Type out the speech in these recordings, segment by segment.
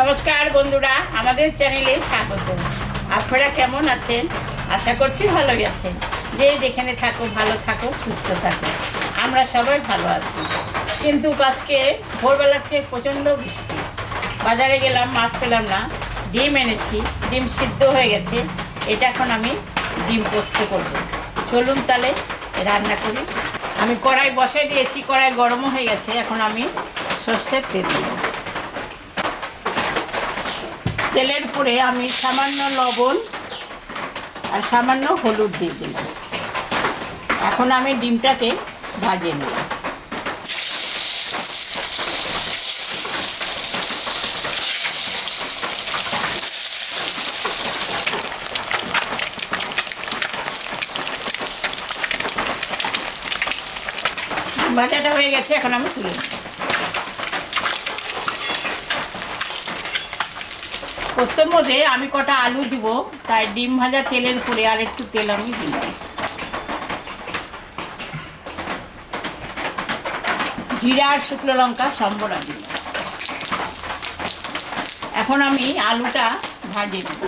নমস্কার বন্ধুরা, আমাদের চ্যানেলে স্বাগত। আপনারা কেমন আছেন? আশা করছি ভালো আছেন। যে যেখানে থাকো ভালো থাকো সুস্থ থাকো আমরা সবাই ভালো আছি। কিন্তু আজকে ভোরবেলা থেকে প্রচণ্ড বৃষ্টি। বাজারে গেলাম, মাছ পেলাম না। ডিম এনেছি, ডিম সিদ্ধ হয়ে গেছে। এটা এখন আমি ডিম পোস্ত করব। চলুন তাহলে রান্না করি। আমি কড়াই বসাই দিয়েছি, কড়াই গরমও হয়ে গেছে। এখন আমি সর্ষের তেল দেবো। তেলের উপরে আমি সামান্য লবণ আর সামান্য হলুদ দিয়ে দিলাম। এখন আমি ডিমটাকে ভাজে নেব। ভাজাটা হয়ে গেছে, এখন আমি তুলে নেব। পোস্তর মধ্যে আমি কটা আলু দিব, তাই ডিম ভাজা তেলের উপরে আর একটু তেল আমি দিলাম জিরা আর শুকনো লঙ্কা সম্বরা দিলাম এখন আমি আলুটা ভাজে দেব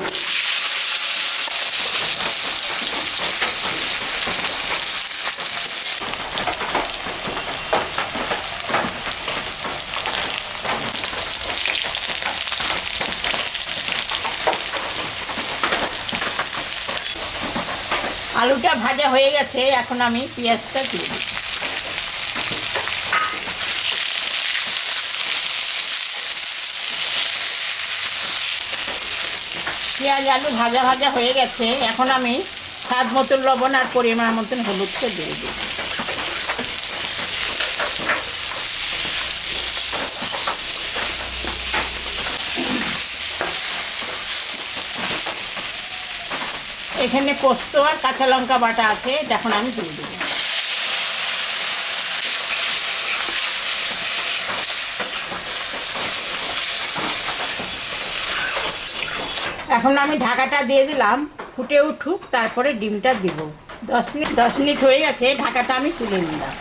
আলুটা ভাজা হয়ে গেছে, এখন আমি পেঁয়াজটা দিয়ে দিই। পেঁয়াজ, আলু ভাজা ভাজা হয়ে গেছে, এখন আমি স্বাদ মতন লবণ আর পরিমাণ মতন হলুদটা দিয়ে দিই। এখানে পোস্ত আর কাঁচা লঙ্কা বাটা আছে, এটা এখন আমি দিয়ে দেবো। এখন আমি ঢাকাটা দিয়ে দিলাম, ফুটে উঠুক, তারপরে ডিমটা দিব। দশ মিনিট দশ মিনিট হয়ে গেছে, ঢাকাটা আমি তুলে নিলাম।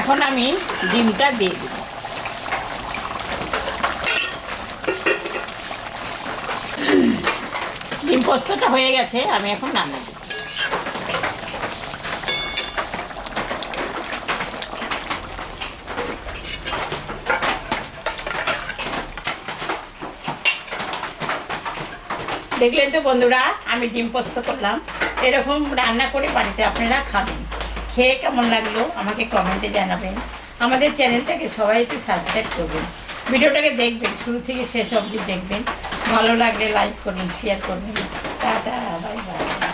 এখন আমি ডিমটা দিয়ে দিব ডিম পোস্তটা হয়ে গেছে, আমি এখন রান্না দেব। দেখলেন তো বন্ধুরা, আমি ডিম পোস্ত করলাম। এরকম রান্না করে বাড়িতে আপনারা খাবেন। খেয়ে কেমন লাগল আমাকে কমেন্টে জানাবেন। আমাদের চ্যানেলটাকে সবাই একটু সাবস্ক্রাইব করবেন। ভিডিওটাকে দেখবেন, শুরু থেকে শেষ অবধি দেখবেন। ভালো লাগলে লাইক করবেন শেয়ার করবেন। 好的，拜拜。